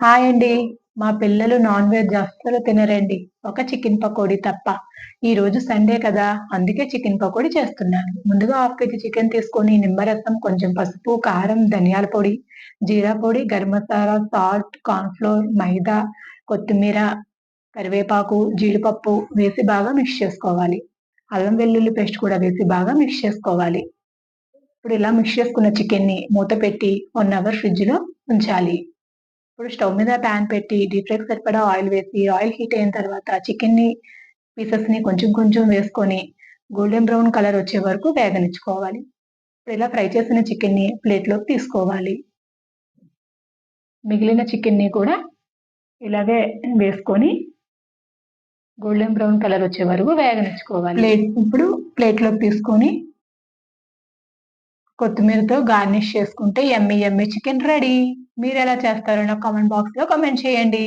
Hi అండి. మా పిల్లలు నాన్ వెజ్ అస్సలు తినరండి. ఒక చికెన్ పకోడీ తప్ప. ఈ రోజు సండే కదా అందుకే చికెన్ పకోడీ చేస్తున్నాను. ముందుగా హాఫ్ కేజీ చికెన్ తీసుకొని నిమ్మరసం కొంచెం పసుపు కారం ధనియాల పొడి జీరా పొడి గరం మసాలా సాల్ట్ కార్న్ఫ్లోర్ మైదా కొత్తిమీర కరివేపాకు జీడిపప్పు వేసి బాగా మిక్స్ చేసుకోవాలి. అల్లం వెల్లుల్లి పేస్ట్ కూడా వేసి బాగా మిక్స్ చేసుకోవాలి. ఇప్పుడు ఇలా మిక్స్ చేసుకున్న చికెన్ని మూత పెట్టి వన్ అవర్ ఫ్రిడ్జ్లో ఉంచాలి. ఇప్పుడు స్టవ్ మీద ప్యాన్ పెట్టి డీప్ ఫ్రైకి సరిపడా ఆయిల్ వేసి ఆయిల్ హీట్ అయిన తర్వాత చికెన్ని పీసెస్ని కొంచెం కొంచెం వేసుకొని గోల్డెన్ బ్రౌన్ కలర్ వచ్చే వరకు వేగనిచ్చుకోవాలి. ఇప్పుడు ఇలా ఫ్రై చేసిన చికెన్ని ప్లేట్లోకి తీసుకోవాలి. మిగిలిన చికెన్ని కూడా ఇలాగే వేసుకొని గోల్డెన్ బ్రౌన్ కలర్ వచ్చే వరకు వేగనిచ్చుకోవాలి. ప్లేట్ ఇప్పుడు ప్లేట్లోకి తీసుకొని కొత్తిమీరతో గార్నిష్ చేసుకుంటే ఎమ్మి ఎమ్మి చికెన్ రెడీ మీరు ఎలా చేస్తారో నా కామెంట్ బాక్స్లో కామెంట్ చేయండి.